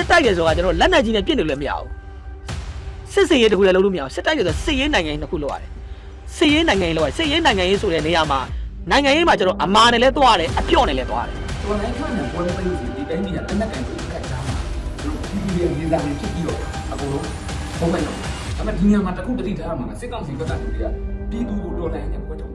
စစ်တိုက်တယ်ဆိုတာကျွန်တော်လက်နက်ကြီးနဲ့ပြစ်နေလို့လည်းမရဘူးစစ်စင်ရေးတခုလည်းလုပ်လို့မရဘူးစစ်တိုက်တယ်ဆိုစစ်ရေးနိုင်ငံရေးတစ်ခုလုပ်ရတယ်စစ်ရေးနိုင်ငံရေးလုပ်ရတယ်စစ်ရေးနိုင်ငံရေးဆိုတဲ့နေရာမှာနိုင်ငံရေးမှာကျွန်တော်အမာနဲ့လည်းသွားတယ်အပြော့နဲ့လည်းသွားတယ်တော်လိုင်းထွက်နေပွဲသိစီဒီတိုင်းပြည်ကလက်နက်ကန်ကိုခက်ချားမှာတို့ဒီဒီလေးစားနေဖြစ်ပြီးတော့အကုန်လုံးဘုံမဲ့တော့ဒါပေမဲ့ဒီနေရာမှာတခုတတိထားရမှာကစစ်ကောင်စီဘက်ကလူတွေကပြည်သူကိုတော်လိုင်းနဲ့ပွဲထုတ်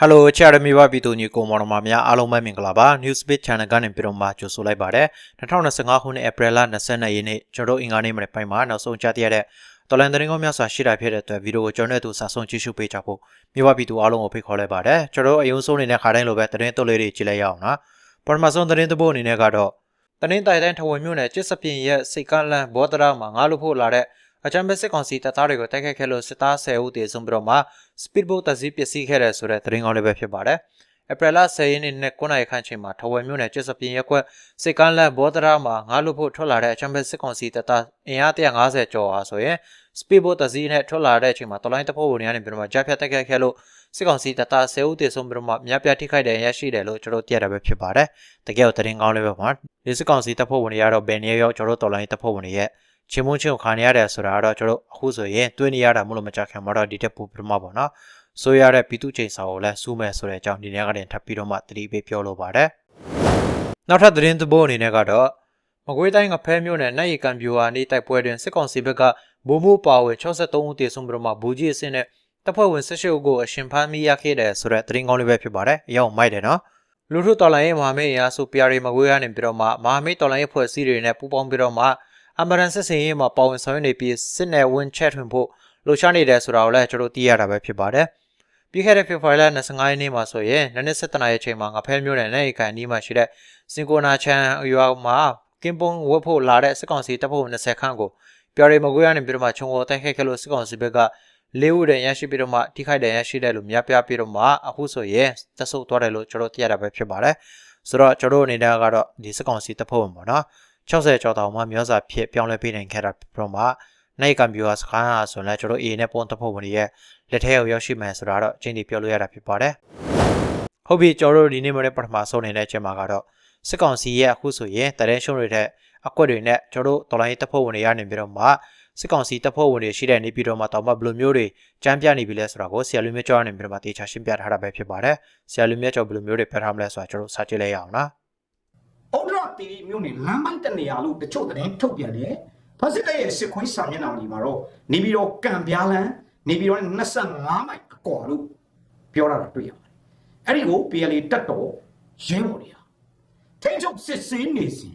ဟယ်လိုချာရမီဝပြည်သူညီကိုမောင်နှမများအားလုံးပဲမင်္ဂလာပါ Newsbeat Channel ကနေပြန်တော့မှကြိုဆိုလိုက်ပါတယ်2025ခုနှစ်ဧပြီလ22ရက်နေ့ကျွန်တော်တို့အင်္ဂါနေ့မနေ့ပိုင်းမှာနောက်ဆုံးကြားသိရတဲ့တော်လန်သတင်းကောင်းများစွာရှိတာဖြစ်တဲ့အတွက်ဗီဒီယိုကိုကျွန်တော်တို့စာဆုံးကြည့်ရှုပေးကြဖို့မိဘပြည်သူအားလုံးကိုဖိတ်ခေါ်လိုက်ပါတယ်ကျွန်တော်တို့အယုံဆုံးနေတဲ့ခါတိုင်းလိုပဲသတင်းတုပ်လေးတွေကြည့်လိုက်ရအောင်နော်ပထမဆုံးသတင်းသဘောအနေနဲ့ကတော့သတင်းတိုင်တိုင်းထဝယ်မြို့နယ်ကျစ်စပြင်ရဲ့စိတ်ကလန်ဘောဒရာမှာငါလို့ဖို့လာတဲ့ အချမ်းဘက်စစ်ကောင်စီတပ်သားတွေကိုတိုက်ခိုက်ခဲ့လို့စစ်သား10ဦးတည်ဆုံးပြီးတော့မှ speedboat တစည်းပစ္စည်းခဲ့တဲ့ဆိုတဲ့သတင်းကောင်းလေးပဲဖြစ်ပါတယ်။ဧပြီလ10ရက်နေ့နဲ့9နာရီခန့်ချိန်မှာထဝယ်မြို့နယ်ကျစ်စပြင်ရက်ကွက်စစ်ကမ်းလန်ဘောဒရာမှာငါလို့ဖို့ထွက်လာတဲ့အချမ်းဘက်စစ်ကောင်စီတပ်သားအင်အား150ကျော်အားဆိုရင် speedboat တစည်းနဲ့ထွက်လာတဲ့အချိန်မှာတလိုင်းတဖို့ဝင်ကနေပြီးတော့မှကြားဖြတ်တိုက်ခိုက်ခဲ့လို့စစ်ကောင်စီတပ်သား10ဦးတည်ဆုံးပြီးတော့မှများပြားထိခိုက်တဲ့ရရှိတယ်လို့ကျွန်တော်သိရတာပဲဖြစ်ပါတယ်။တကယ်တော့သတင်းကောင်းလေးပဲပါ။ဒီစစ်ကောင်စီတပ်ဖွဲ့ဝင်တွေကတော့ဘယ်နေရာရောက်ကျွန်တော်တော်လိုင်းတပ်ဖွဲ့ဝင်တွေရဲ့ ချင်းမုန်းချင်းကိုခံရတယ်ဆိုတာကတော့ကျွန်တော်အခုဆိုရင်တွင်းနေရတာမလို့မကြခင်မှာတော့ဒီတက်ပူပြမပေါ့နော်ဆိုရတဲ့ပြည်သူချိန်စာကိုလည်းစူးမယ်ဆိုတဲ့အကြောင်းဒီနေ့ကတည်းကထပ်ပြီးတော့မှသတိပေးပြောလိုပါတယ်နောက်ထပ်သတင်းသဘောအနေနဲ့ကတော့မကွေးတိုင်းကဖဲမြို့နယ်နိုင်ရီကံပြူဟာနေတိုက်ပွဲတွင်စစ်ကောင်စီဘက်ကဘိုးမိုးပါဝင်63ဦးတည်ဆုံးပြီးတော့မှဘူကြီးအစင်းနဲ့တပ်ဖွဲ့ဝင်18ဦးကိုအရှင်ဖမ်းမိရခဲ့တယ်ဆိုတဲ့သတင်းကောင်းလေးပဲဖြစ်ပါတယ်အရောက်မိုက်တယ်နော်လူထုတော်လိုင်းရေးမဟာမိတ်အရာဆို PR မကွေးကနေပြီးတော့မှမဟာမိတ်တော်လိုင်းရေးဖွဲ့စည်းတွေနဲ့ပူးပေါင်းပြီးတော့မှ အမရန်စစ်စင်ရေးမှာပါဝင်ဆောင်ရွက်နေပြီးစစ်နယ်ဝင်ချက်ထွင်ဖို့လှုပ်ရှားနေတယ်ဆိုတာကိုလည်းကျွန်တော်သိရတာပဲဖြစ်ပါတယ်။ပြီးခဲ့တဲ့ဖေဖော်ဝါရီလ25ရက်နေ့မှာဆိုရင်နနစ်7နာရီအချိန်မှာငဖဲမျိုးနဲ့နိုင်ကန်အနီးမှာရှိတဲ့စင်ကိုနာချန်ရွာမှာကင်ပွန်ဝတ်ဖို့လာတဲ့စစ်ကောင်စီတပ်ဖွဲ့ဝင်20ခန့်ကိုပြော်ရီမကွေးရနေပြီးတော့မှခြုံကိုတိုက်ခိုက်ခဲ့လို့စစ်ကောင်စီဘက်ကလေးဦးတည်းရရှိပြီးတော့မှထိခိုက်တယ်ရရှိတယ်လို့များပြားပြီးတော့မှအခုဆိုရင်တက်ဆုပ်သွားတယ်လို့ကျွန်တော်သိရတာပဲဖြစ်ပါတယ်။ဆိုတော့ကျွန်တော်အနေနဲ့ကတော့ဒီစစ်ကောင်စီတပ်ဖွဲ့ဝင်ပေါ့နော်။ 60ကျော်တောင်မှမျိုးစာဖြစ်ပြောင်းလဲပေးနိုင်ခဲ့တာပြီးမှနိုင်ကံပြူဟာစကားဟာဆိုလည်းကျွန်တော် A နဲ့ပုံတဖို့ဝင်ရဲ့လက်ထဲကိုရောက်ရှိမယ်ဆိုတာတော့အချင်းဒီပြောလို့ရတာဖြစ်ပါတယ်။ဟုတ်ပြီကျွန်တော်တို့ဒီနေ့မနေ့ပထမဆုံးနေတဲ့အချိန်မှာကတော့စစ်ကောင်စီရဲ့အခုဆိုရင်တရင်ရှုံးတွေတဲ့အကွက်တွေနဲ့ကျွန်တော်တို့တော်လိုင်းတပ်ဖွဲ့ဝင်တွေရနေပြီးတော့မှစစ်ကောင်စီတပ်ဖွဲ့ဝင်တွေရှိတဲ့နေပြီးတော့မှတောင်မှဘယ်လိုမျိုးတွေကြမ်းပြနေပြီလဲဆိုတာကိုဆရာလူမြတ်ကျော်ကနေပြီးတော့မှတေချာရှင်းပြထားတာပဲဖြစ်ပါတယ်။ဆရာလူမြတ်ကျော်ဘယ်လိုမျိုးတွေပြထားမလဲဆိုတာကျွန်တော်စာကြည့်လိုက်ရအောင်နော်။ ဩဒရတီမြို့နယ်လမ်းပိုင်းတနေရာလို့တချို့သတင်းထုတ်ပြန်တယ်ဖစစ်တဲ့ရဲ့စစ်ခွေးစာမျက်နှာလေးမှာတော့နေပြီးတော့ကံပြားလန်းနေပြီးတော့25မိုင်အကော်လို့ပြောတာတွေ့ရပါတယ်အဲ့ဒီကို PLA တက်တော်ရဲဘော်တွေဟာထိန်းချုပ်စစ်ဆေးနေစဉ်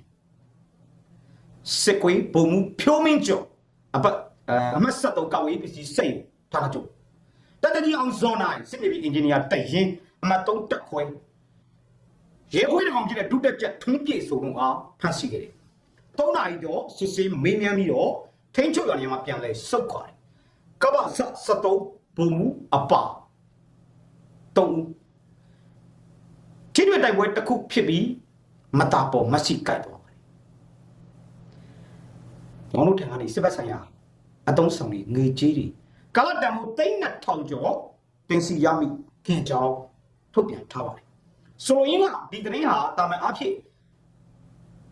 စစ်ခွေးဘုံမှုဖြိုးမင်းကျော်အပတ်အမတ်ဆက်တော့ကောက်ရေးပစ္စည်းစိတ်ထားတာကျုပ်တတကြီးအောင်ဇွန်နိုင်စစ်နေပြီအင်ဂျင်နီယာတရင်အမတ်သုံးတက်ခွဲ ရဲခွေးတကောင်ကြီးတဲ့ဒုတက်ချက်ထုံးပြေဆိုတော့အားဖမ်းဆီးခဲ့တယ်။သုံးနာရီတော့စစ်ဆေးမေးမြန်းပြီးတော့ထိန်းချုပ်ရနေမှာပြန်လဲစုတ်သွားတယ်။ကပ္ပဆ73ဘုံမူအပတုံးချိတွေတိုက်ပွဲတစ်ခုဖြစ်ပြီးမတာပေါ်မဆီကြိုက်သွားပါတယ်။ဘောင်းတို့ထံကနေစစ်ဘက်ဆိုင်ရာအတုံးဆောင်တွေငွေကြေးတွေကာလတန်ကိုသိန်း2000ကျော်တင်စီရမိခင်ကြောင်းထုတ်ပြန်ထားပါတယ် ဆိုလိုရင်းကဒီသတင်းဟာတာမန်အဖြစ်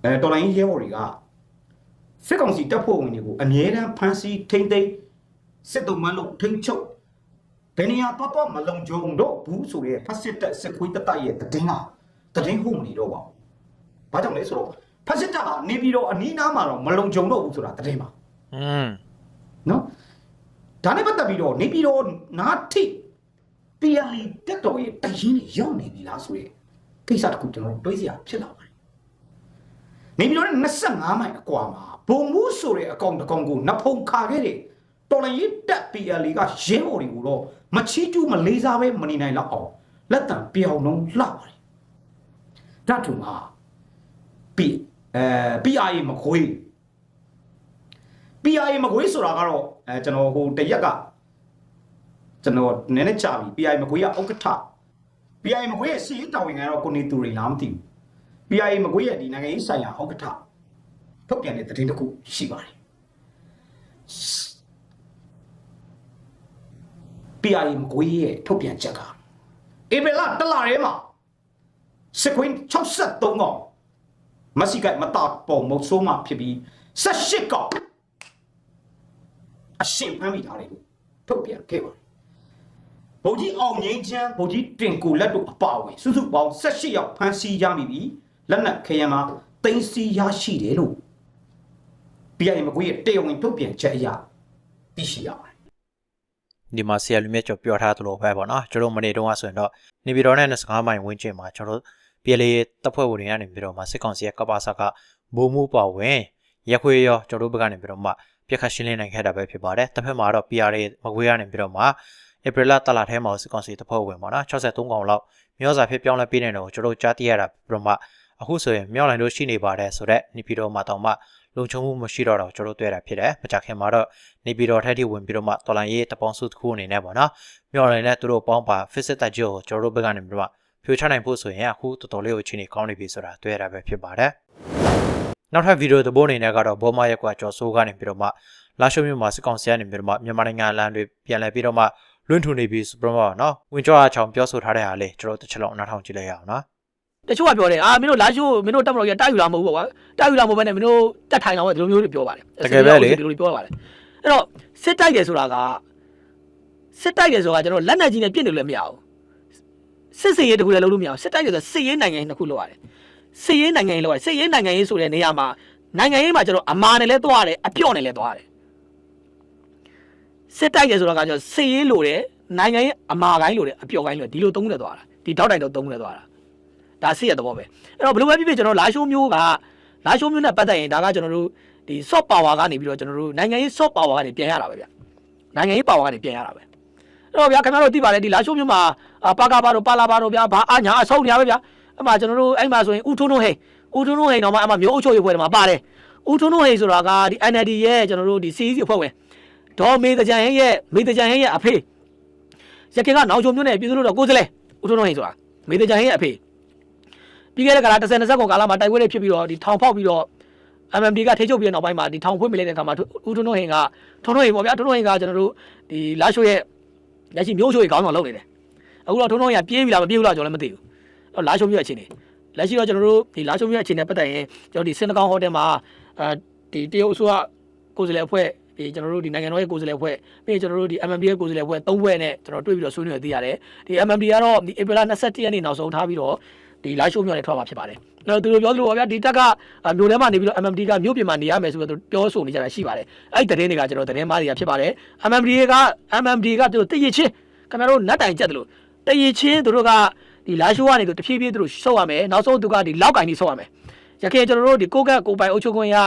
အဲတော်လိုင်းရဲဘော်တွေကစစ်ကောင်စီတပ်ဖွဲ့ဝင်တွေကိုအမြဲတမ်းဖမ်းဆီးထိမ့်သိမ်းစစ်တုံးမလို့ထိမ့်ချုပ်ဘယ်နေရာတော့တော့မလုံခြုံတော့ဘူးဆိုရဲဖက်စစ်တပ်စစ်ခွေးတပ်တပ်ရဲ့သတင်းကသတင်းဟုတ်မနေတော့ပါဘူး။ဘာကြောင့်လဲဆိုတော့ဖက်စစ်တပ်ဟာနေပြီးတော့အနီးနားမှာတော့မလုံခြုံတော့ဘူးဆိုတာသတင်းပါอืมနော်ဒါနဲ့ပတ်သက်ပြီးတော့နေပြီးတော့နာထိ PLE တက်တော်ရဲ့တရင်တွေရောက်နေပြီလားဆိုရဲ ကိစ္စတစ်ခုကျွန်တော်တို့တွေးစရာဖြစ်လာပါတယ်နေပြီးတော့25မိုင်အကွာမှာဘုံမှုဆိုတဲ့အကောင်တစ်ကောင်ကိုနဖုံခါခဲ့တယ်တော်လည်းရတက် PLE ကရဲဘော်တွေကိုတော့မချီးကျူးမလေးစားပဲမနေနိုင်တော့အောင်လက်တံပြောင်းလုံးလှပါတယ်ဓာတ်ထုံမှာ P အဲ PRA မခွေး PRA မကွေးဆိုတာကတော့အဲကျွန်တော်ဟိုတရက်ကကျွန်တော်နည်းနည်းကြာပြီ PRA မကွေးကဥက္ကဋ္ဌ PRA မကွေးရဲ့စီးတာဝန်ကတော့ကိုနေသူတွေလားမသိဘူး PRA မကွေးရဲ့ဒီနိုင်ငံရေးဆိုင်ရာဥက္ကဋ္ဌထုတ်ပြန်တဲ့သတင်းတစ်ခုရှိပါတယ် PRA မကွေးရဲ့ထုတ်ပြန်ချက်ကဧပြီလတလရဲမှာစစ်ခွင်း63កောင်မဆီကမတာပုံမုတ်ဆိုးမှဖြစ်ပြီး18កောင်အရှင်ဖမ်းမိထားတယ်လို့ထုတ်ပြန်ခဲ့ပါတယ် ဗိုလ်ကြီးအောင်ငိမ့်ချမ်းဗိုလ်ကြီးတင်ကိုလက်တို့အပါအဝင်စုစုပေါင်း18ယောက်ဖမ်းဆီးရမိပြီးလက်နက်ခရမ်းမှာတင်စီရရှိတယ်လို့ PI မကွေးရဲ့တရားဝင်ထုတ်ပြန်ချက်အရသိရှိရပါတယ်ဒီမှာဆရာလူမြတ်ကျော်ပြောထားသလိုပဲပေါ့နော်ကျွန်တော်မနေ့တုန်းကဆိုရင်တော့နေပြည်တော်နဲ့25မိုင်ဝန်းကျင်မှာကျွန်တော်ပြည်လေတပ်ဖွဲ့ဝင်တွေကနေပြီးတော့မှစစ်ကောင်စီရဲ့ကပ္ပစကဘုံမှုပါဝင်ရက်ခွေရောကျွန်တော်တို့ဘက်ကနေပြီးတော့မှပြက်ခတ်ရှင်းလင်းနိုင်ခဲ့တာပဲဖြစ်ပါတယ်တစ်ဖက်မှာတော့ PR ရဲ့မကွေးကနေပြီးတော့မှ ဧပြီလတလထဲမှာစစ်ကောင်စီတပ်ဖွဲ့ဝင်ပေါ့နော်63កောင်လောက်မျိုးစာဖြစ်ပြောင်းလဲပေးနေတယ်ကိုကျွန်တော်ကြားသိရတာပြီးတော့မှအခုဆိုရင်မြောက်လိုင်းတို့ရှိနေပါတယ်ဆိုတော့နေပြည်တော်မှာတောင်မှလုံခြုံမှုမရှိတော့တော့ကျွန်တော်တွေ့တာဖြစ်တယ်မကြခင်မှာတော့နေပြည်တော်ထက်ထိဝင်ပြီးတော့မှတော်လိုင်းရေးတပေါင်းစုတစ်ခုအနေနဲ့ပေါ့နော်မြောက်လိုင်းနဲ့သူတို့ပေါင်းပါ visit တက်ကြိုကိုကျွန်တော်တို့ဘက်ကနေပြီးတော့ဖြိုချနိုင်ဖို့ဆိုရင်အခုတော်တော်လေးကိုအချိန်ကြီးကောင်းနေပြီဆိုတာတွေ့ရတာပဲဖြစ်ပါတယ်နောက်ထပ်ဗီဒီယိုသဘောအနေနဲ့ကတော့ဘောမရက်ကွာကျော်ဆိုးကနေပြီးတော့မှလာရှုံမြို့မှာစစ်ကောင်စီကနေပြီးတော့မှမြန်မာနိုင်ငံအလံတွေပြန်လဲပြီးတော့မှ လွင့်ထူနေပြီဆိုပြီးတော့နော်ဝင်ကြောအချောင်ပြောဆိုထားတဲ့ဟာလေးကျွန်တော်တစ်ချက်လောက်နားထောင်ကြည့်လိုက်ရအောင်နော်တချို့ကပြောတယ်အာမင်းတို့လာရှိုးမင်းတို့တက်မလို့ရတိုက်ယူလာမဟုတ်ဘူးကွာတိုက်ယူလာမဟုတ်ဘဲနဲ့မင်းတို့တက်ထိုင်တော့ဒီလိုမျိုးတွေပြောပါတယ်ဒီလိုတွေပြောပါတယ်အဲ့တော့စစ်တိုက်တယ်ဆိုတာကစစ်တိုက်တယ်ဆိုတာကျွန်တော်လက်နက်ကြီးနဲ့ပြစ်နေလို့လည်းမရဘူးစစ်စင်ရေးတခုလည်းလုပ်လို့မရဘူးစစ်တိုက်တယ်ဆိုတာစစ်ရေးနိုင်ငံရေးနှစ်ခုလုပ်ရတယ်စစ်ရေးနိုင်ငံရေးလုပ်ရတယ်စစ်ရေးနိုင်ငံရေးဆိုတဲ့နေရာမှာနိုင်ငံရေးမှာကျွန်တော်အမာနဲ့လည်းသွားရတယ်အပြော့နဲ့လည်းသွားရတယ် စစ်တိုက်တယ်ဆိုတာကကျွန်တော်စစ်ရေးလိုတယ်နိုင်ငံရေးအမာကိုင်းလိုတယ်အပြော့ကိုင်းလိုတယ်ဒီလိုသုံးနေသွားတာဒီတောက်တိုင်တော့သုံးနေသွားတာဒါစစ်ရတဲ့ဘောပဲအဲ့တော့ဘယ်လိုပဲဖြစ်ဖြစ်ကျွန်တော်လာရှိုးမျိုးကလာရှိုးမျိုးနဲ့ပတ်သက်ရင်ဒါကကျွန်တော်တို့ဒီ soft power ကနေပြီးတော့ကျွန်တော်တို့နိုင်ငံရေး soft power ကနေပြန်ရတာပဲဗျနိုင်ငံရေး power ကနေပြန်ရတာပဲအဲ့တော့ဗျာခင်ဗျားတို့သိပါတယ်ဒီလာရှိုးမျိုးမှာပါကာပါတို့ပါလာပါတို့ဗျာဘာအညာအဆုံးနေရပဲဗျာအဲ့မှာကျွန်တော်တို့အဲ့မှာဆိုရင်ဥထုံးထုံးဟိန်ဥထုံးထုံးဟိန်တော့မှအဲ့မှာမျိုးအုပ်ချုပ်ရေးဖွဲ့တယ်မှာပါတယ်ဥထုံးထုံးဟိန်ဆိုတာကဒီ NLD ရဲ့ကျွန်တော်တို့ဒီ CEC အဖွဲ့ဝင် ဒေါ်မေတကြံရဲ့မေတကြံရဲ့အဖေရခင်ကနောက်ချုံမျိုးနဲ့ပြည်သူ့လို့တော့ကိုယ်စလဲဥထုံးထုံးဟိန်ဆိုတာမေတကြံရဲ့အဖေပြီးခဲ့တဲ့ကာလ10 20ခုကာလမှာတိုက်ပွဲတွေဖြစ်ပြီးတော့ဒီထောင်ဖောက်ပြီးတော့ MMD ကထိချုပ်ပြီးတဲ့နောက်ပိုင်းမှာဒီထောင်ဖွင့်မိလိုက်တဲ့အခါမှာဦးထွန်းထွန်းဟင်ကထွန်းထွန်းဟင်ပေါ့ဗျာထွန်းထွန်းဟင်ကကျွန်တော်တို့ဒီလာရှိုးရဲ့လက်ရှိမျိုးရှိုးရဲ့ခေါင်းဆောင်လုပ်နေတယ်အခုတော့ထွန်းထွန်းဟင်ကပြေးပြီလားမပြေးဘူးလားကျွန်တော်လည်းမသိဘူးတော့လာရှိုးမျိုးရဲ့အခြေအနေလက်ရှိတော့ကျွန်တော်တို့ဒီလာရှိုးမျိုးရဲ့အခြေအနေပတ်သက်ရင်ကျွန်တော်ဒီစင်တကောင်ဟိုတယ်မှာအဲဒီတရုတ်အစိုးရကိုယ်စားလှယ်အဖွဲ့ ဒီကျွန်တော်တို့ဒီနိုင်ငံတော်ရဲ့ကိုယ်စားလှယ်အဖွဲ့ပြီးရင်ကျွန်တော်တို့ဒီ MMD ရဲ့ကိုယ်စားလှယ်အဖွဲ့၃ဖွဲ့နဲ့ကျွန်တော်တွေ့ပြီးတော့ဆွေးနွေးသိရတယ်ဒီ MMD ကတော့ဒီ April 21ရက်နေ့နောက်ဆုံးထားပြီးတော့ဒီ live show မျိုးနဲ့ထွက်မှာဖြစ်ပါတယ်။အဲ့တော့သူတို့ပြောသလိုပါဗျာဒီတက်ကမြို့ထဲမှာနေပြီးတော့ MMD ကမြို့ပြင်မှာနေရမယ်ဆိုပြီးတော့ပြောဆိုနေကြတာရှိပါတယ်။အဲ့ဒီသတင်းတွေကကျွန်တော်သတင်းမားတွေကဖြစ်ပါတယ်။ MMD က MMD ကသူတို့တရစ်ချင်းခင်ဗျားတို့နတ်တိုင်ကြက်တယ်လို့တရစ်ချင်းသူတို့ကဒီ live show ကနေသူတဖြည်းဖြည်းသူတို့ဆုတ်ရမယ်။နောက်ဆုံးသူကဒီလောက်ကင်ကြီးဆုတ်ရမယ်။ရခင်ကျွန်တော်တို့ဒီကိုကတ်ကိုပိုင်အုပ်ချုပ်ခွင့်ရ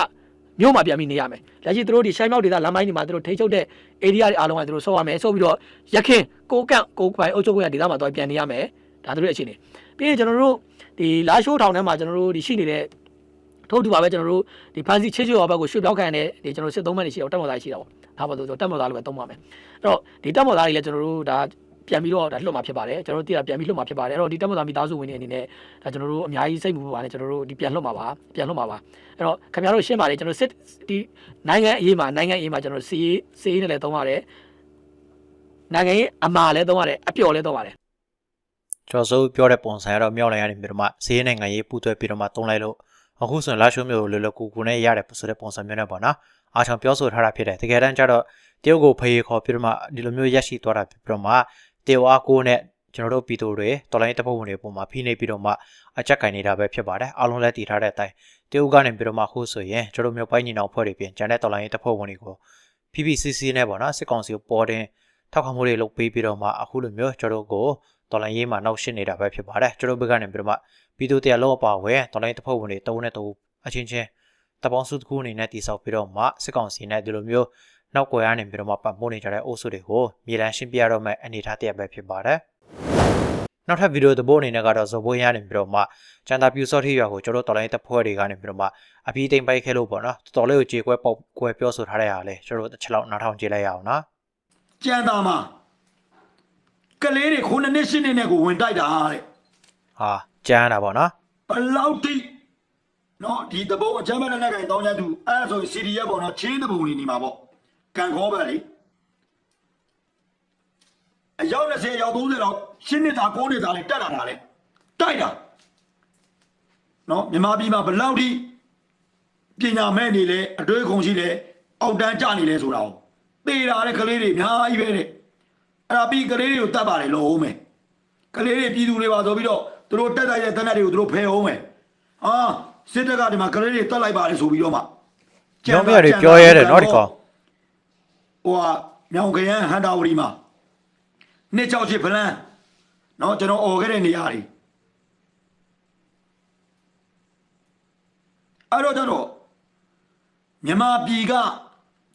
မြို့မှာပြန်ပြီးနေရမယ်။လက်ရှိသူတို့ဒီရှိုင်းမောက်ဒေသလမ်းပိုင်းတွေမှာသူတို့ထိချုပ်တဲ့ area တွေအားလုံးကသူတို့ဆုတ်ရမယ်။ဆုတ်ပြီးတော့ရခင်ကိုကတ်ကိုပိုင်အုပ်ချုပ်ခွင့်ရဒေသမှာတော့ပြန်နေရမယ်။ဒါသူတို့ရဲ့အခြေအနေ။ပြီးရင်ကျွန်တော်တို့ဒီလာရှိုးထောင်ထဲမှာကျွန်တော်တို့ဒီရှိနေတဲ့ထို့တူပါပဲကျွန်တော်တို့ဒီဖန်စီချစ်ချွေဘက်ကိုရွှေ့ပြောင်းခံရတဲ့ဒီကျွန်တော်စစ်သုံးမဲ့တွေရှိတော့တက်မော်သားရှိတာပေါ့ဒါပါဆိုတော့တက်မော်သားလိုပဲသုံးပါမယ်အဲ့တော့ဒီတက်မော်သားတွေလည်းကျွန်တော်တို့ဒါ ပြန်ပြီးတော့ဒါလွတ်မှာဖြစ်ပါတယ်ကျွန်တော်တို့တည်တာပြန်ပြီးလွတ်မှာဖြစ်ပါတယ်အဲ့တော့ဒီတက်မော်သားမိသားစုဝင်တွေအနေနဲ့ဒါကျွန်တော်တို့အများကြီးစိတ်မူပါနဲ့ကျွန်တော်တို့ဒီပြန်လွတ်မှာပါပြန်လွတ်မှာပါအဲ့တော့ခင်ဗျားတို့ရှင်းပါတယ်ကျွန်တော်စစ်ဒီနိုင်ငံအရေးမှာနိုင်ငံအရေးမှာကျွန်တော်စီးစီးနဲ့လည်းသုံးရတယ်နိုင်ငံရေးအမာလည်းသုံးရတယ်အပျော်လည်းသုံးရတယ်ကျော်စိုးပြောတဲ့ပုံစံကတော့မြောက်လိုက်ရနေပြီးတော့မှဈေးနိုင်ငံရေးပူးတွဲပြီးတော့မှတုံးလိုက်လို့အခုဆိုရင်လာရှိုးမျိုးကိုလောလောကူကူနဲ့ရတဲ့ဆိုတဲ့ပုံစံမျိုးနဲ့ပေါ့နော်အားချောင်ပြောဆိုထားတာဖြစ်တယ်တကယ်တမ်းကျတော့တရုတ်ကိုဖေးခေါ်ပြီးတော့မှဒီလိုမျိုးရက်ရှိသွားတာဖြစ်ပြီးတော့မှ တရုတ်အားကိုနဲ့ကျွန်တော်တို့ပြည်သူတွေတော်လိုင်းတပ်ဖွဲ့ဝင်တွေပုံမှာဖိနေပြီးတော့မှအကြက်ကင်နေတာပဲဖြစ်ပါတယ်အားလုံးလည်းတည်ထားတဲ့အတိုင်းတရုတ်ကနေပြီးတော့မှခုဆိုရင်ကျွန်တော်တို့မျိုးပိုင်းညီနောင်ဖွဲ့တွေပြင်ကျန်တဲ့တော်လိုင်းတပ်ဖွဲ့ဝင်တွေကို PPCC နဲ့ပေါ့နော်စစ်ကောင်စီကိုပေါ်တင်ထောက်ခံမှုတွေလုပ်ပေးပြီးတော့မှအခုလိုမျိုးကျွန်တော်တို့ကိုတော်လိုင်းရေးမှာနောက်ရှင်းနေတာပဲဖြစ်ပါတယ်ကျွန်တော်ဘက်ကနေပြီးတော့မှပြည်သူတရားလုံးအပါဝဲတော်လိုင်းတပ်ဖွဲ့ဝင်တွေတုံးနဲ့တုံးအချင်းချင်းတပေါင်းစုတစ်ခုအနေနဲ့တိစောက်ပြီးတော့မှစစ်ကောင်စီနဲ့ဒီလိုမျိုး နောက်ကွယ်ကနေပြီးတော့မှပတ်မိုးနေကြတဲ့အုပ်စုတွေကိုမြေလန်းရှင်းပြရတော့မဲ့အနေအထားတစ်ရပ်ပဲဖြစ်ပါတယ်နောက်ထပ်ဗီဒီယိုသဘောအနေနဲ့ကတော့ဇော်ဘိုးရနေပြီးတော့မှကျန်တာပြူစော့ထီရွာကိုကျွန်တော်တော်လိုင်းတပ်ဖွဲ့တွေကနေပြီးတော့မှအပြီးတိမ်ပိုက်ခဲလို့ပေါ့နော်တော်လေးကိုကြေကွဲပေါက်ကွဲပြောဆိုထားတဲ့ဟာလေကျွန်တော်တစ်ချက်လောက်နားထောင်ကြည့်လိုက်ရအောင်နော်ကြံတာမှာကလေးတွေခုနှစ်နှစ်ရှင်းနှစ်နဲ့ကိုဝင်တိုက်တာတဲ့ဟာကျန်းတာပေါ့နော်ဘလောက်တိနော်ဒီတပုတ်အချမ်းမနဲ့နဲ့ကင်တောင်းချသူအဲ့ဒါဆိုရင် CDF ပေါ့နော်ချင်းတပုံနေနေမှာပေါ့ ကန်ခေါ်ပဲလေအယောက်20ယောက်30လောက်ရှင်းနေတာ9နေတာလေးတက်လာတာလေတိုက်တာနော်မြန်မာပြည်မှာဘယ်လောက်ထိပညာမဲ့နေလဲအတွေးခုံရှိလဲအောက်တန်းကြနေလဲဆိုတာကိုသေတာတဲ့ကလေးတွေအများကြီးပဲတဲ့အဲ့ဒါပြီးကလေးတွေကိုတတ်ပါတယ်လို့ဟုတ်မယ်ကလေးတွေပြည်သူတွေပါဆိုပြီးတော့သူတို့တက်တိုက်တဲ့တနက်တွေကိုသူတို့ဖယ်အောင်မယ်ဟာစစ်တပ်ကဒီမှာကလေးတွေတက်လိုက်ပါတယ်ဆိုပြီးတော့မှညောင်မြတွေပြောရဲတယ်နော်ဒီကောင် ဟိုဟာမြောင်ခရမ်းဟန်တာဝရီမှာနှစ်ချောက်ချစ်ဖလန်းနော်ကျွန်တော်អော်ခဲ့တဲ့နေရာတွေအဲ့တော့တော့မြန်မာပြည်က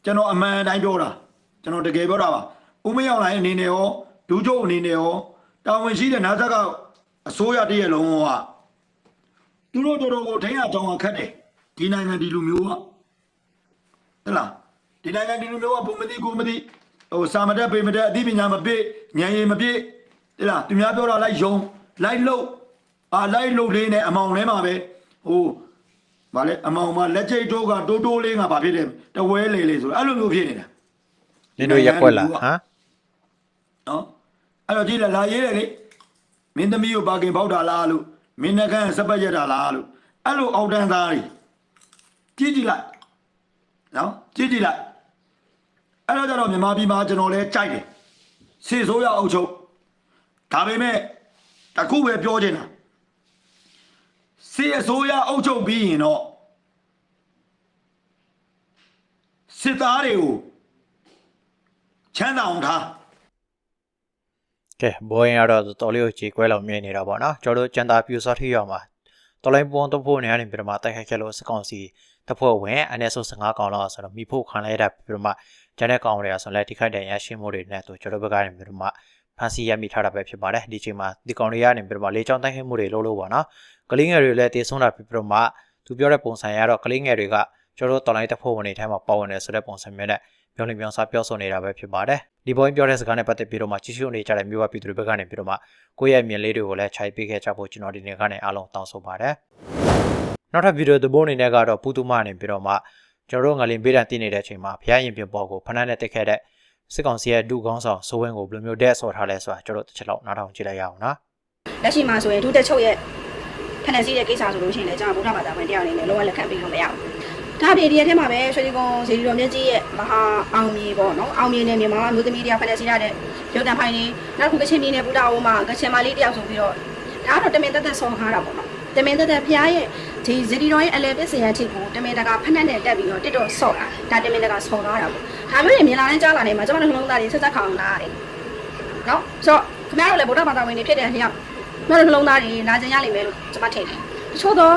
ကျွန်တော်အမှန်တိုင်းပြောတာကျွန်တော်တကယ်ပြောတာပါဦးမရောက်လိုင်းအနေနဲ့ရောဒူးကျုပ်အနေနဲ့ရောတာဝန်ရှိတဲ့နာဇက်ကအစိုးရတည်းရဲ့လုံးဝသူတို့တော်တော်ကိုထိန်းရအောင်ခတ်တယ်ဒီနိုင်ငံဒီလူမျိုးကဟဲ့လား ဒီနိုင်ငံဒီလူမျိုးကပုံမသိကိုမသိဟိုစာမတက်ပေမတက်အသိပညာမပြည့်ဉာဏ်ရည်မပြည့်ဟဲ့လားသူများပြောတာလိုက်ယုံလိုက်လို့အာလိုက်လို့လေးနဲ့အမောင်ထဲမှာပဲဟိုဗာလေအမောင်မှာလက်ကျိတ်တိုးကတိုးတိုးလေးကဗာဖြစ်တယ်တဝဲလေလေဆိုအဲ့လိုမျိုးဖြစ်နေတာနင်တို့ရက်ွက်လားဟမ်နော်အဲ့တော့ကြည့်လာလာရေးတယ်လေမင်းသမီးကိုပါကင်ပေါက်တာလားလို့မင်းနှကန်းစပတ်ရက်တာလားလို့အဲ့လိုအောက်တန်းသားတွေကြည့်ကြည့်လိုက်နော်ကြည့်ကြည့်လိုက် အဲ့တော့ကျတော့မြန်မာပြည်မှာကျွန်တော်လဲကြိုက်တယ်စီဆိုးရအုပ်ချုပ်ဒါပေမဲ့တစ်ခုပဲပြောချင်တာစီအစိုးရအုပ်ချုပ်ပြီးရင်တော့စစ်သားတွေကိုချမ်းသာအောင်ထားကဲဘောရင်ကတော့တော်လေးကိုကြေကွဲလောက်မြင်နေတာပေါ့နော်ကျွန်တော်တို့ကြံတာပြူစောထိရောက်မှာတော်လိုင်းပွန်တော့ဖို့နေရနေပြမတိုက်ခိုက်ခဲ့လို့စကောင်စီတဖွဲ့ဝင်အနည်းဆုံး15ကောင်လောက်ဆိုတော့မိဖို့ခံလိုက်ရတာပြမ ကျန်တဲ့ကောင်တွေကဆိုလဲထိခိုက်တဲ့ရရှိမှုတွေနဲ့ဆိုကျွန်တော်ဘက်ကနေပြမဖန်စီရမိထားတာပဲဖြစ်ပါတယ်ဒီချိန်မှာဒီကောင်တွေကနေပြမလေးချောင်းတိုက်ခိုက်မှုတွေလုပ်လို့ပေါ့နော်ကလေးငယ်တွေလည်းတေဆုံးတာပြမသူပြောတဲ့ပုံစံရတော့ကလေးငယ်တွေကကျွန်တော်တို့တော်လိုင်းတဖွဲ့ဝင်တွေထဲမှာပါဝင်တယ်ဆိုတဲ့ပုံစံမျိုးနဲ့ပြောနေပြောင်းစားပြောဆိုနေတာပဲဖြစ်ပါတယ်ဒီဘောင်းပြောတဲ့စကားနဲ့ပတ်သက်ပြီးတော့မှကြီးစုနေကြတဲ့မြို့ဝပြည်သူတွေဘက်ကနေပြီးတော့မှကိုယ့်ရဲ့မြင်လေးတွေကိုလည်းခြိုက်ပေးခဲ့ကြဖို့ကျွန်တော်ဒီနေ့ကနေအားလုံးတောင်းဆိုပါတယ်နောက်ထပ်ဗီဒီယိုသဘောအနေနဲ့ကတော့ပူတူမနေပြီးတော့မှ ကျွန်တော်တို့ငလင်ပေးတန်တည်နေတဲ့အချိန်မှာဖျားရင်ပြင်ပေါ်ကိုဖဏနဲ့တက်ခဲ့တဲ့စစ်ကောင်စီရဲ့ဒုကောင်းဆောင်စိုးဝင်းကိုဘယ်လိုမျိုးတဲ့ဆော်ထားလဲဆိုတာကျွန်တော်တစ်ချက်လောက်နားထောင်ကြည့်လိုက်ရအောင်နော်လက်ရှိမှာဆိုရင်ဒုတက်ချုပ်ရဲ့ဖန်တစီတဲ့ကိစ္စဆိုလို့ရှိရင်လည်းကျွန်တော်ဗုဒ္ဓဘာသာဝင်တယောက်အနေနဲ့လောကလက်ခံပြီးလို့မရဘူး။ဒါအပြင်ဒီရက်ထဲမှာပဲရွှေဒီကုန်းဇေဒီတော်မြင့်ကြီးရဲ့မဟာအောင်မြေပေါ့နော်အောင်မြေနဲ့မြန်မာအမျိုးသမီးတရားဖန်တစီရတဲ့ရုပ်တံဖိုင်နေနောက်တစ်ခုကချင်ပြည်နယ်ဗုဒ္ဓအိုမှာကချင်မလေးတယောက်ဆိုပြီးတော့ဒါကတော့တမင်တက်တက်ဆော်ခါတာပေါ့နော်။ တမင်တက်တက်ဖျားရဲ့ဒီဇေဒီတော်ရဲ့အလဲပစ်စရန်ထိပ်ကိုတမင်တကာဖက်နဲ့တက်ပြီးတော့တစ်တော့ဆော့တာဒါတမင်တကာဆော်ကားတာပေါ့။ဒါမျိုးတွေမြင်လာတဲ့ကြားလာနေမှာကျွန်မတို့နှလုံးသားတွေဆက်ဆက်ခေါင်လာတယ်။နော်ဆိုတော့ခင်ဗျားတို့လည်းဗုဒ္ဓဘာသာဝင်တွေဖြစ်တဲ့နှစ်ယောက်မတို့နှလုံးသားတွေလာကြင်ရလိမ့်မယ်လို့ကျွန်မထင်တယ်တချို့တော့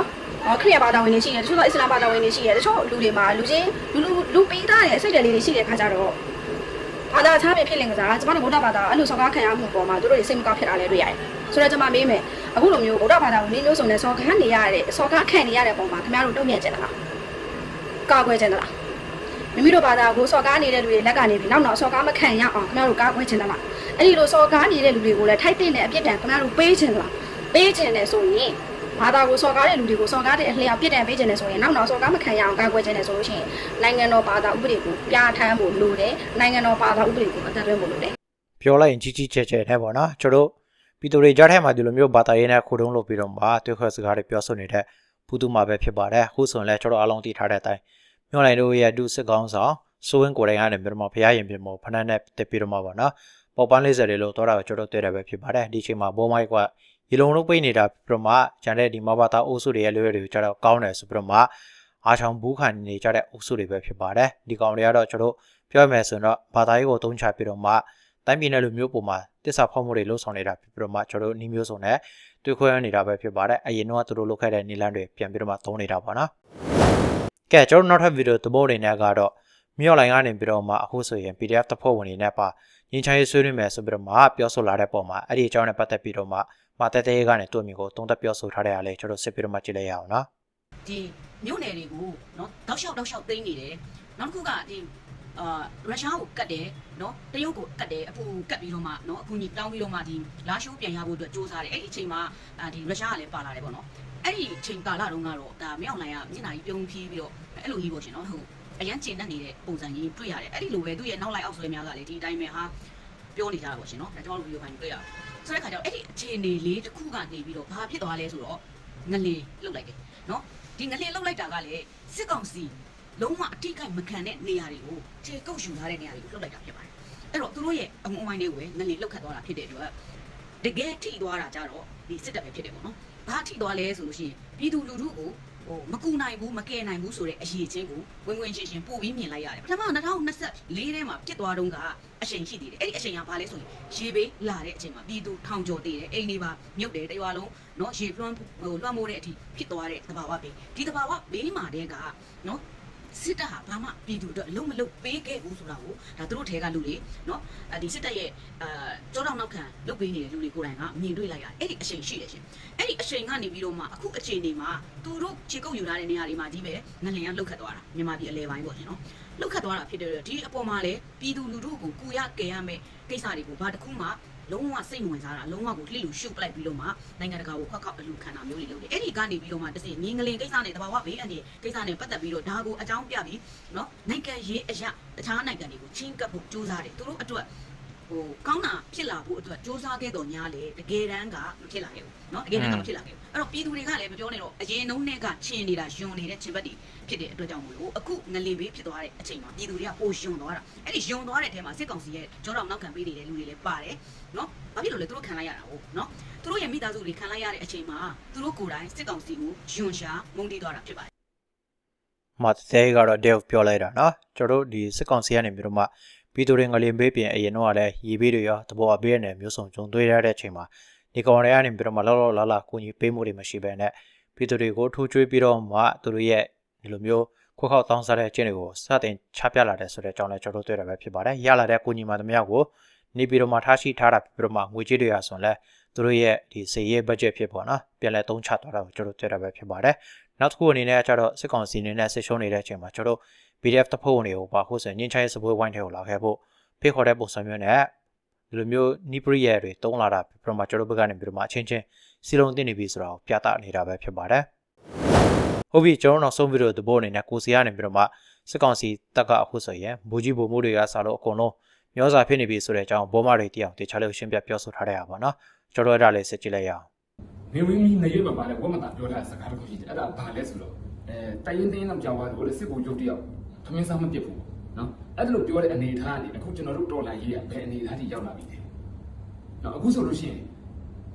ခရစ်ယာန်ဘာသာဝင်တွေရှိတယ်တချို့တော့အစ္စလာမ်ဘာသာဝင်တွေရှိတယ်တချို့လူတွေမှာလူချင်းလူလူလူပေးသားတဲ့စိတ်တယ်လေးတွေရှိတဲ့ခါကြတော့ ဘာသာခြားပဲဖြစ်လင်ကစားကျွန်မတို့ဗုဒ္ဓဘာသာအဲ့လိုစော်ကားခံရမှုပေါ်မှာတို့တွေစိတ်မကောက်ဖြစ်တာလည်းတွေ့ရတယ်ဆိုတော့ကျွန်မမေးမယ်အခုလိုမျိုးဗုဒ္ဓဘာသာဝင်တွေမျိုးစုံနဲ့စော်ကားနေရတဲ့စော်ကားခံနေရတဲ့ပုံမှာခင်ဗျားတို့တုံ့ပြန်ကြတယ်လားကာကွယ်ကြတယ်လားမိမိတို့ဘာသာကိုစော်ကားနေတဲ့လူတွေလက်ကနေပြီးနောက်နောက်စော်ကားမခံရအောင်ခင်ဗျားတို့ကာကွယ်ချင်တယ်လားအဲ့ဒီလိုစော်ကားနေတဲ့လူတွေကိုလည်းထိုက်တဲ့အပြစ်ဒဏ်ခင်ဗျားတို့ပေးချင်တယ်လားပေးခြင်းနဲ့ဆိုရင် ဘာသာကိုစော်ကားတဲ့လူတွေကိုစော်ကားတဲ့အလျောက်ပြစ်ဒဏ်ပေးခြင်းနဲ့ဆိုရင်နောက်နောက်စော်ကားမခံရအောင်ကာကွယ်ခြင်းနဲ့ဆိုလို့ရှိရင်နိုင်ငံတော်ဘာသာဥပဒေကိုပြဋ္ဌာန်းဖို့လိုတယ်နိုင်ငံတော်ဘာသာဥပဒေကိုအသက်သွင်းဖို့လိုတယ်ပြောလိုက်ရင်ကြီးကြီးကျယ်ကျယ်နဲ့ပေါ့နော်ကျွန်တော်တို့ပြည်သူတွေကြားထဲမှာဒီလိုမျိုးဘာသာရေးနဲ့ခိုးတုံးလုပ်ပြီးတော့မှတွေ့ခွဲစကားတွေပြောဆိုနေတဲ့ပူတူမှာပဲဖြစ်ပါတယ်အခုဆိုရင်လည်းကျွန်တော်အားလုံးသိထားတဲ့အတိုင်းမြို့လိုက်တို့ရဲ့ဒုစစ်ကောင်းဆောင်စိုးဝင်းကိုယ်တိုင်ကနေပြီးတော့မှဖရားရင်ပြင်မောဖနက်နဲ့တက်ပြီးတော့မှပေါ့နော်ပေါ်ပန်းလေးစတွေလို့တော့တာကိုကျွန်တော်တွေ့တယ်ပဲဖြစ်ပါတယ်ဒီချိန်မှာဘောမိုက်က ရေလုံးလုံးပိတ်နေတာပြီးတော့မှကျန်တဲ့ဒီမဘာသာအုပ်စုတွေရဲ့လွဲတွေကိုကျတော့ကောင်းတယ်ဆိုပြီးတော့မှအားချောင်ဘူးခံနေကြတဲ့အုပ်စုတွေပဲဖြစ်ပါတယ်ဒီကောင်တွေကတော့ကျွန်တော်ပြောမယ်ဆိုတော့ဘာသာရေးကိုတုံးချပြီးတော့မှတိုင်းပြည်နယ်လူမျိုးပုံမှာတစ္ဆာဖောက်မှုတွေလှုပ်ဆောင်နေတာဖြစ်ပြီးတော့မှကျွန်တော်တို့နှီးမျိုးစုံနဲ့တွေ့ခွဲနေတာပဲဖြစ်ပါတယ်အရင်တော့သူတို့လုပ်ခဲ့တဲ့နီလန်းတွေပြန်ပြီးတော့မှသုံးနေတာပါနော်ကဲကျွန်တော်နောက်ထပ်ဗီဒီယိုသဘောတွေနဲ့ကတော့မြောက်လိုင်းကနေပြီးတော့မှအခုဆိုရင် PDF တစ်ဖွဲ့ဝင်တွေနဲ့ပါငင်းချင်ရေးဆွေးနွေးမယ်ဆိုပြီးတော့မှပြောဆိုလာတဲ့ပုံမှာအဲ့ဒီအကြောင်းနဲ့ပတ်သက်ပြီးတော့မှ မတဲတဲကနေသူ့အမြင်ကိုတုံးသက်ပြောဆိုထားတဲ့အရာလေးကျွန်တော်စစ်ပြီးတော့မှကြည့်လိုက်ရအောင်နော်ဒီမြို့နယ်တွေကိုနော်တောက်လျှောက်တောက်လျှောက်သိမ်းနေတယ်နောက်တစ်ခုကဒီအာရုရှားကိုကတ်တယ်နော်တရုတ်ကိုကတ်တယ်အပူကတ်ပြီးတော့မှနော်အကူကြီးတောင်းပြီးတော့မှဒီလာရှိုးပြန်ရဖို့အတွက်စ조사တယ်အဲ့ဒီအချိန်မှာအာဒီရုရှားကလည်းပါလာတယ်ပေါ့နော်အဲ့ဒီအချိန်ကာလတုန်းကတော့ဒါမြောက်နိုင်ကမျက်နှာကြီးပြုံးဖြီးပြီးတော့အဲ့လိုကြီးပေါ့ရှင်နော်ဟုတ်အရန်ကျင်တတ်နေတဲ့ပုံစံကြီးတွေ့ရတယ်အဲ့ဒီလိုပဲသူ့ရဲ့နောက်လိုက်အောက်ဆွဲများကလည်းဒီအတိုင်းပဲဟာပြောနေကြတာပေါ့ရှင်နော်ဒါကျွန်တော်တို့ဗီဒီယိုဖိုင်တွေ့ရအောင် ဆိုတဲ့ခါကျတော့အဲ့ဒီအခြေအနေလေးတစ်ခုကနေပြီးတော့ဘာဖြစ်သွားလဲဆိုတော့ငလင်လှုပ်လိုက်တယ်နော်ဒီငလင်လှုပ်လိုက်တာကလည်းစစ်ကောင်စီလုံးဝအထိကိမခံတဲ့နေရာတွေကိုခြေကုပ်ယူထားတဲ့နေရာတွေကိုလှုပ်လိုက်တာဖြစ်ပါတယ်အဲ့တော့သူတို့ရဲ့အုံအမိုင်းတွေကိုပဲငလင်လှုပ်ခတ်သွားတာဖြစ်တဲ့အတွက်တကယ်ထိသွားတာကြတော့ဒီစစ်တပ်ပဲဖြစ်တယ်ပေါ့နော်ဘာထိသွားလဲဆိုလို့ရှိရင်ပြည်သူလူထုကို ဟိုမကူနိုင်ဘူးမကယ်နိုင်ဘူးဆိုတဲ့အရေးချင်းကိုဝင်ဝင်ရှင်းရှင်းပို့ပြီးမြင်လိုက်ရတယ်ပထမ2024ထဲမှာပြစ်သွားတုန်းကအချိန်ရှိသေးတယ်အဲ့ဒီအချိန်ကဘာလဲဆိုရင်ရေဘေးလာတဲ့အချိန်မှာပြည်သူထောင်ကျော်သေးတယ်အိမ်တွေပါမြုပ်တယ်တရွာလုံးเนาะရေလွှမ်းဟိုလွှမ်းမိုးတဲ့အထိဖြစ်သွားတဲ့သဘာဝဘေးဒီသဘာဝဘေးမှာတည်းကเนาะ စစ်တပ်ဟာဘာမှပြည်သူတို့လုံမလုံပေးခဲ့ဘူးဆိုတာကိုဒါသူတို့ထဲကလူတွေနော်ဒီစစ်တပ်ရဲ့အာကြောတောင်နောက်ခံလုပ်ပေးနေတဲ့လူတွေကိုယ်တိုင်ကမြင်တွေ့လိုက်ရအဲ့ဒီအချိန်ရှိတယ်ရှင်အဲ့ဒီအချိန်ကနေပြီးတော့မှအခုအချိန်နေမှာသူတို့ခြေကုပ်ယူထားတဲ့နေရာတွေမှာကြီးပဲငလင်ကလှုပ်ခတ်သွားတာမြန်မာပြည်အလဲပိုင်းပေါ့ရှင်နော်လှုပ်ခတ်သွားတာဖြစ်တဲ့ဒီအပေါ်မှာလည်းပြည်သူလူထုကိုကိုရကယ်ရမယ်ကိစ္စတွေကိုဘာတစ်ခုမှ လုံးဝစိတ်ဝင်စားတာလုံးဝကိုလှိလူရှုပ်ပလိုက်ပြီးတော့မှနိုင်ငံတကာကိုခွက်ခေါက်အလူခံတာမျိုးတွေလုပ်တယ်အဲ့ဒီကနေပြီးတော့မှတစ်စင်ငင်းကလေးကိစ္စနဲ့တဘာဝဘေးအန္တရာယ်ကိစ္စနဲ့ပတ်သက်ပြီးတော့ဒါကိုအကြောင်းပြပြီးနော်နိုင်ငံရေးအရာတခြားနိုင်ငံတွေကိုချင်းကပ်ဖို့ကြိုးစားတယ်သူတို့အတွက် ဟိုကောင်းတာဖြစ်လာဖို့အတွက်စ조사ခဲ့တော့ညာလေတကယ်တမ်းကမဖြစ်လာခဲ့ဘူးเนาะတကယ်တမ်းကမဖြစ်လာခဲ့ဘူးအဲ့တော့ပြည်သူတွေကလည်းမပြောနဲ့တော့အရင်နှုံးနဲ့ကချင်းနေတာယွန်နေတဲ့ချင်းဘက်တွေဖြစ်တဲ့အတွက်ကြောင့်မို့လို့အခုငလင်ဘေးဖြစ်သွားတဲ့အချိန်မှာပြည်သူတွေကပိုယွန်သွားတာအဲ့ဒီယွန်သွားတဲ့အထဲမှာစစ်ကောင်စီရဲ့ကြောတော်နောက်ခံပေးနေတဲ့လူတွေလည်းပါတယ်เนาะဘာဖြစ်လို့လဲသူတို့ခံလိုက်ရတာဟုတ်เนาะသူတို့ရဲ့မိသားစုတွေခံလိုက်ရတဲ့အချိန်မှာသူတို့ကိုယ်တိုင်စစ်ကောင်စီကိုယွန်ရှာမုန်းတီးသွားတာဖြစ်ပါတယ် မတ်သေးကတော့ဒေဗပြောလိုက်တာနော်ကျွန်တော်တို့ဒီစစ်ကောင်စီကနေပြီးတော့မှ ပြည်သူတွေငလင်ပေးပြင်အရင်တော့ကလည်းရီပေးတွေရောတဘောအပေးရတဲ့မျိုးစုံကြုံတွေ့ရတဲ့အချိန်မှာဒီကောင်တွေကနေပြီးတော့မှလောက်လောက်လာလာကိုကြီးပေးမှုတွေမရှိဘဲနဲ့ပြည်သူတွေကိုထိုးချွေးပြီးတော့မှသူတို့ရဲ့ဒီလိုမျိုးခွက်ခောက်တောင်းစားတဲ့အကျင့်တွေကိုစတင်ချပြလာတဲ့ဆိုတဲ့အကြောင်းလည်းကျွန်တော်တို့တွေ့ရပဲဖြစ်ပါတယ်ရလာတဲ့ကိုကြီးမှတမယောက်ကိုနေပြီးတော့မှထားရှိထားတာပြီးတော့မှငွေကြေးတွေရဆိုရင်လည်းသူတို့ရဲ့ဒီစေရေး budget ဖြစ်ပေါ့နော်ပြန်လဲသုံးချသွားတာကိုကျွန်တော်တို့တွေ့ရပဲဖြစ်ပါတယ်နောက်တစ်ခုအနေနဲ့ကျတော့စစ်ကောင်စီအနေနဲ့စစ်ရှုံးနေတဲ့အချိန်မှာကျွန်တော်တို့ PDF တဖို့တွေကိုပါဖို့ဆိုရင်ညင်ချိုင်းစပွဲဝိုင်းထဲကိုလာခဲ့ဖို့ဖိတ်ခေါ်တဲ့ပုံစံမျိုးနဲ့ဒီလိုမျိုးနီပရိယတွေတုံးလာတာပြီးတော့မှကျွန်တော်တို့ဘက်ကနေပြီးတော့မှအချင်းချင်းစီလုံးတင်နေပြီဆိုတာကိုပြသနေတာပဲဖြစ်ပါတယ်။ဟုတ်ပြီကျွန်တော်နောက်ဆုံးဗီဒီယိုသဘောအနေနဲ့ကိုစီကနေပြီးတော့မှစစ်ကောင်စီတပ်ကအခုဆိုရင်ဘူကြီးဘူမှုတွေကစားလို့အကုန်လုံးမျောစာဖြစ်နေပြီဆိုတဲ့အကြောင်းဘောမတွေတရားတေချာလေးကိုရှင်းပြပြောဆိုထားတဲ့ဟာပါနော်။ကျွန်တော်တို့အဲ့ဒါလေးစစ်ကြည့်လိုက်ရအောင်နေဝင်းကြီးနေရွက်မှာပါလေဝတ်မတာပြောတာစကားတစ်ခုရှိတယ်အဲ့ဒါဘာလဲဆိုတော့အဲတိုင်ရင်တင်းတော့ကြောက်သွားတယ်ဟိုလေစစ်ကိုရုပ်တယောက် သမင်းစားမပြစ်ဘူးနော်အဲ့ဒါလို့ပြောတဲ့အနေအထားကနေအခုကျွန်တော်တို့တော်လိုင်းရေးရဘယ်အနေအထားထိရောက်လာပြီလဲနော်အခုဆိုလို့ရှိရင်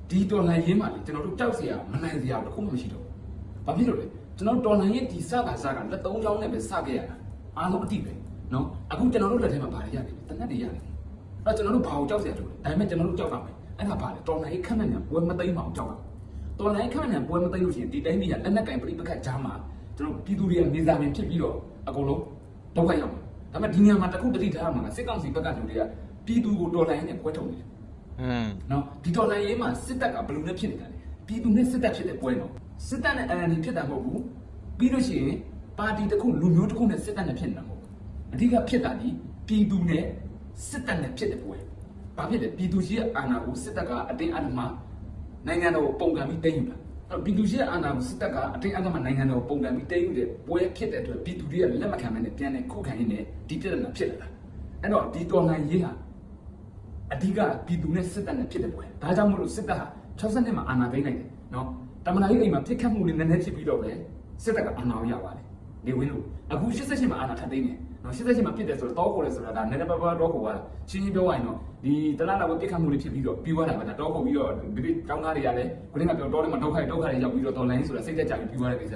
ဒီတော်လိုင်းရေးမှာလေကျွန်တော်တို့ကြောက်စရာမနိုင်စရာတစ်ခုမှမရှိတော့ဘူးဘာဖြစ်လို့လဲကျွန်တော်တော်လိုင်းရေးဒီစကားစကားလက်သုံးချောင်းနဲ့ပဲစခဲ့ရတာအားလုံးအတိပဲနော်အခုကျွန်တော်တို့လက်ထဲမှာဘာတွေရနေလဲတနက်တွေရနေတယ်အဲ့ကျွန်တော်တို့ဘာကိုကြောက်စရာတူလဲဒါပေမဲ့ကျွန်တော်တို့ကြောက်တာပဲအဲ့ဒါဘာလဲတော်လိုင်းရေးခက်နေတယ်ဘယ်မသိမ်းမအောင်ကြောက်တာတော်လိုင်းခန့်မြန်ပွဲမသိလို့ရှိရင်ဒီတိုင်းပြည်ကလက်နက်ကင်ပြိပခတ်ကြားမှာကျွန်တော်ပြည်သူတွေကနေစာပင်ဖြစ်ပြီးတော့အကုန်လုံး ဒုက္ခရောက်မှာဒါပေမဲ့ဒီနေရာမှာတစ်ခုတတိထားမှာကစစ်ကောင်စီဘက်ကလူတွေကပြည်သူကိုတော်လိုင်းနဲ့ပွဲထုံနေတယ်။อืมနော်ဒီတော်လိုင်းရေးမှာစစ်တပ်ကဘယ်လိုနဲ့ဖြစ်နေတာလဲပြည်သူနဲ့စစ်တပ်ဖြစ်တဲ့ပွဲနော်စစ်တပ်နဲ့ NLD ဖြစ်တာမဟုတ်ဘူးပြီးလို့ရှိရင်ပါတီတစ်ခုလူမျိုးတစ်ခုနဲ့စစ်တပ်နဲ့ဖြစ်နေတာမဟုတ်ဘူးအဓိကဖြစ်တာဒီပြည်သူနဲ့စစ်တပ်နဲ့ဖြစ်တဲ့ပွဲဘာဖြစ်လဲပြည်သူရှိရဲ့အာဏာကိုစစ်တပ်ကအတင်းအဓမ္မနိုင်ငံတော်ကိုပုံကံပြီးတင်းယူတာ အဲ့တော့ပြည်သူရှိအာဏာကိုစစ်တပ်ကအတင်းအဓမ္မနိုင်ငံတော်ကိုပုံကံပြီးတင်းယူတဲ့ပွဲဖြစ်တဲ့အတွက်ပြည်သူတွေကလက်မခံနိုင်တဲ့ပြန်တဲ့ခုခံရင်းနဲ့ဒီပြဿနာဖြစ်လာတာအဲ့တော့ဒီတော်လှန်ရေးဟာအဓိကပြည်သူနဲ့စစ်တပ်နဲ့ဖြစ်တဲ့ပွဲဒါကြောင့်မို့လို့စစ်တပ်ဟာ60နှစ်မှာအာဏာသိမ်းလိုက်တယ်နော်တမန်တော်ကြီးအိမ်မှာပြစ်ခတ်မှုတွေနည်းနည်းဖြစ်ပြီးတော့ပဲစစ်တပ်ကအာဏာကိုရပါတယ်နေဝင်းလို့အခု88မှာအာဏာထပ်သိမ်းတယ် နော်88မှာပြစ်တယ်ဆိုတော့တောခေါ်တယ်ဆိုတာဒါနည်းနည်းပါးပါးတော့ခေါ်သွားတာရှင်းရှင်းပြောရရင်တော့ဒီတလားလာဝပြစ်ခတ်မှုတွေဖြစ်ပြီးတော့ပြီးသွားတာပဲဒါတော့ခေါ်ပြီးတော့ဒီဒီတောင်းသားတွေရတယ်ခொင်းကပြောတော့တယ်မှာဒုက္ခဒုက္ခတွေရောက်ပြီးတော့တော်လိုင်းဆိုတာစိတ်သက်ကြပြီးပြီးသွားတဲ့ကိစ္စ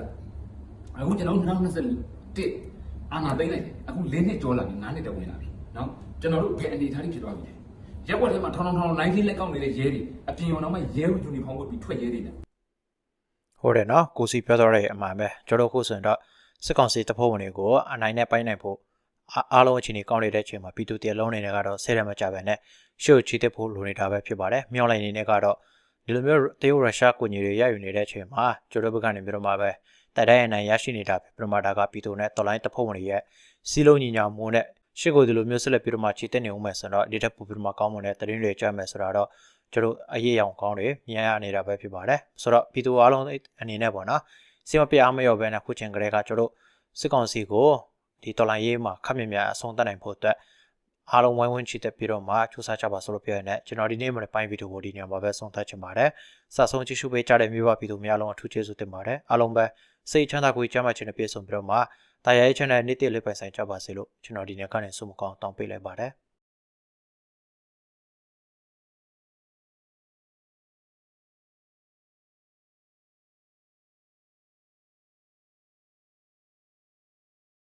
အခုကျွန်တော်2021အာဏာသိမ်းလိုက်တယ်အခု၄နှစ်ကျော်လာပြီ9နှစ်တောင်ဝင်လာပြီနော်ကျွန်တော်တို့ဘယ်အနေထားတွေဖြစ်သွားပြီလဲရက်ွက်ထဲမှာထောင်းထောင်းထောင်းနိုင်လက်ကောက်နေတဲ့ရဲတွေအပြင်ရောတော့မှရဲယူနီဖောင်းဝတ်ပြီးထွက်ရဲတွေတယ်ဟုတ်တယ်နော်ကိုစီပြောတော့တဲ့အမှန်ပဲကျွန်တော်ခုဆိုရင်တော့စစ်ကောင်စီတပ်ဖွဲ့ဝင်တွေကိုအနိုင်နဲ့ပိုင်းနိုင်ဖို့ အားအားလုံးအချိန်ကြီးကောင်းနေတဲ့အချိန်မှာပြည်သူတရလုံးနေနဲ့ကတော့ဆဲရမကြပဲနဲ့ရှုပ်ချီတက်ဖို့လိုနေတာပဲဖြစ်ပါတယ်မြောက်လိုက်နေနဲ့ကတော့ဒီလိုမျိုးတရုတ်ရုရှားကိုညီတွေရယူနေတဲ့အချိန်မှာကျွန်တော်ဘက်ကနေပြီးတော့မှပဲတိုက်တိုင်းအနိုင်ရရှိနေတာပဲပြမတာကပြည်သူနဲ့တော်လိုင်းတပ်ဖွဲ့ဝင်တွေရဲ့စီလုံးညီညာမှုနဲ့ရှစ်ကိုဒီလိုမျိုးဆက်လက်ပြီးတော့မှချီတက်နေဦးမယ်ဆိုတော့ဒီတက်ပူပြီးတော့မှကောင်းမွန်တဲ့တရင်တွေကြားမယ်ဆိုတော့ကျွန်တော်အရေးအောင်ကောင်းတွေမြင်ရနေတာပဲဖြစ်ပါတယ်ဆိုတော့ပြည်သူအားလုံးအနေနဲ့ပေါ့နော်စီမပြအားမရောပဲနဲ့ခုချိန်ကလေးကကျွန်တော်စစ်ကောင်စီကို ဒီတော်လိုင်းရေးမှာခက်မြမြအဆုံးသတ်နိုင်ဖို့အတွက်အားလုံးဝိုင်းဝန်းချီတက်ပြီးတော့မှစူးစမ်းကြပါဆိုလို့ပြောရတဲ့ကျွန်တော်ဒီနေ့မှပိုင်းဗီဒီယိုကိုဒီညမှာပဲဆုံးသတ်ချင်ပါတယ်စဆုံးကြည့်ရှုပေးကြတဲ့မျိုးပါပြည်သူများလုံးအထူးကျေးဇူးတင်ပါတယ်အားလုံးပဲစိတ်ချမ်းသာကိုယ်ကျမ်းမာခြင်းနဲ့ပြည့်စုံပြီးတော့မှတာယာရဲ့ channel နေ့တည့်လေးပိုင်ဆိုင်ကြပါစေလို့ကျွန်တော်ဒီနေ့ကနေဆုမကောင်းတောင်းပေးလိုက်ပါတယ်